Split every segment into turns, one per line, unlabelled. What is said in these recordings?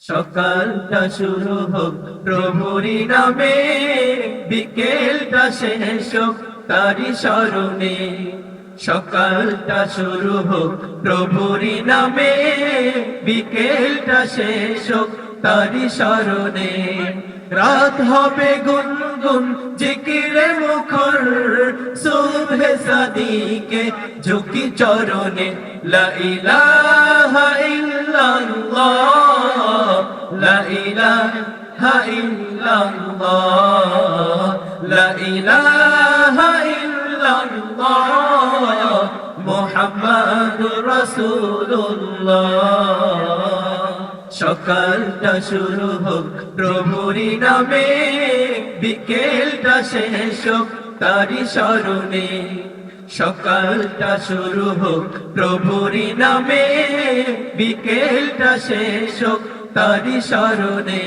সকালটা শুরু হোক প্রভুরি নামে। বিকেলটা শেষ হোক তারি স্মরণে। সকালটা শুরু হোক প্রভুরি নামে। বিকেলটা শেষ হোক তারি স্মরণে। রাত হবে গুনগুন, জিকিরে মুখর। সুবহে সাদিকে ঝুঁকি চরণে। লা ইলাহা ইল্লাল্লাহ। লা ইলাহা ইল্লাল্লাহ, লা ইলাহা ইল্লাল্লাহ, মুহাম্মাদুর রাসূলুল্লাহ। সকালটা শুরু হোক, প্রভুরি নামে, বিকেলটা শেষ হোক তারি স্মরণে। সকালটা শুরু হোক, প্রভুরি নামে, বিকেলটা শেষ হোক তারি স্মরণে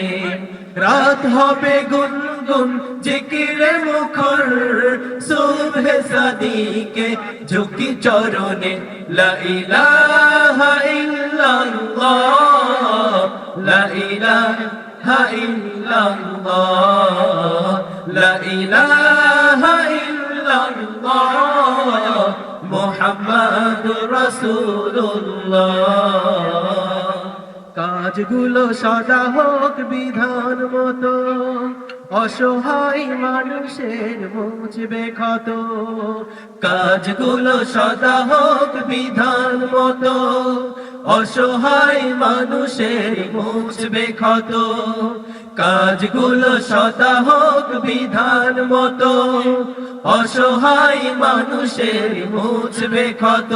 রাত হবে গুনগুন জিকিরে মুখর। সুবহে সাদিকে ঝুঁকি চরণে। লা ইলাহা ইল্লাল্লাহ। লা কাজগুলো সদা হোক বিধান মতো। অসহায় মানুষের মুছবে ক্ষত। কাজগুলো সদা হোক বিধান মতো। অসহায় মানুষের মুছবে ক্ষত। কাজগুলো সদা হোক বিধান মতো। অসহায় মানুষের মুছবে ক্ষত।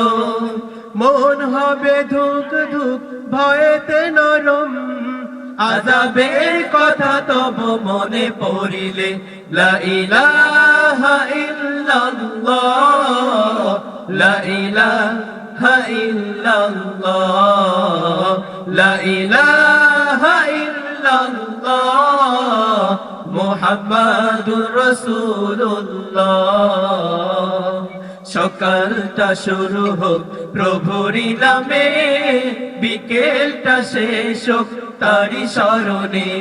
মন হবে ধুক ধুক, ভয়েতে নরম আজাবের কথা তব মনে পড়িলে, লা ইলাহা সকালটা শুরু হোক, প্রভুরি নামে, বিকেলটা শেষ হোক তারি স্মরণে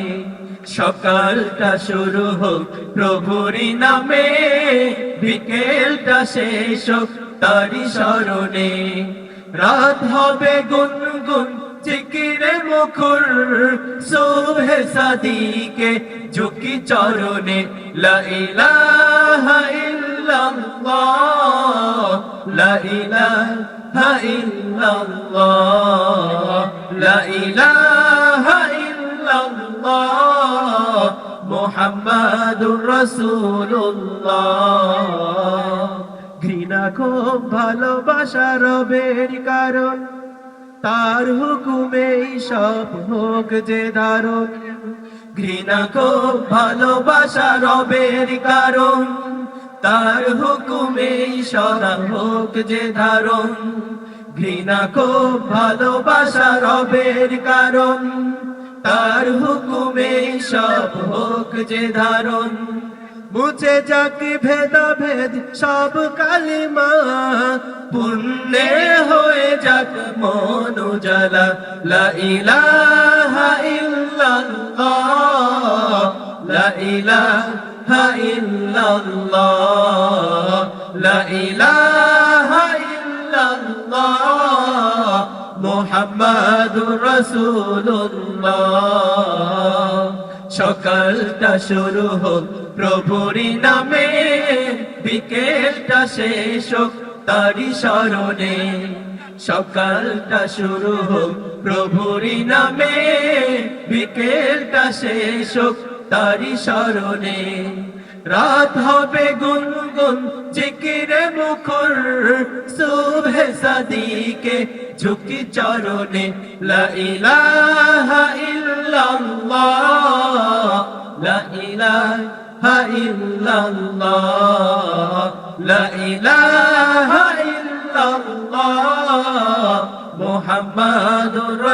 সকালটা শুরু হোক প্রভুরি নামে, বিকেলটা শেষ হোক তারি স্মরণে রাত হবে গুনগুন জিকিরে মুখর সুবহে সাদিকে ঝুঁকি চরণে। লা ইলাহা ইল্লাল্লাহ, লা ইলাহা ইল্লাল্লাহ, লা মুহাম্মাদুর রাসূলুল্লাহ। ঘৃণা খুব ভালোবাসা রবের কারণ। তার হুকুমেই সব হোক যে ধারণ। ঘৃণা খুব ভালোবাসা রবের কারণ। তার হুকুমেই সদা হোক যে ধারণ। ঘৃণা খুব ভালোবাসা রবের কারণ। তার হুকুমে সব হোক যে ধারণ। মুছে যাক ভেদা ভেদ সব কালিমা। পুণ্যে হয়ে যাক মন উজালা। লা ইলাহা ইল্লাল্লাহ, লা ইলাহা ইল্লাল্লাহ, লা মুহাম্মাদুর রাসূলুল্লাহ। সকালটা শুরু হোক প্রভুরি নামে, বিকেলটা শেষ হোক তারি স্মরণে। সকালটা শুরু হোক প্রভুরি নামে, বিকেলটা শেষ হোক তারি স্মরণে। রাত হবে গুনগুন জিকিরে মুখর সুবহে সাদিকে ঝুঁকি চরণে লা ইলাহা ইল্লাল্লাহ লা ইলাহা ইল্লাল্লাহ লা ইলাহা ইল্লাল্লাহ মুহাম্মাদুর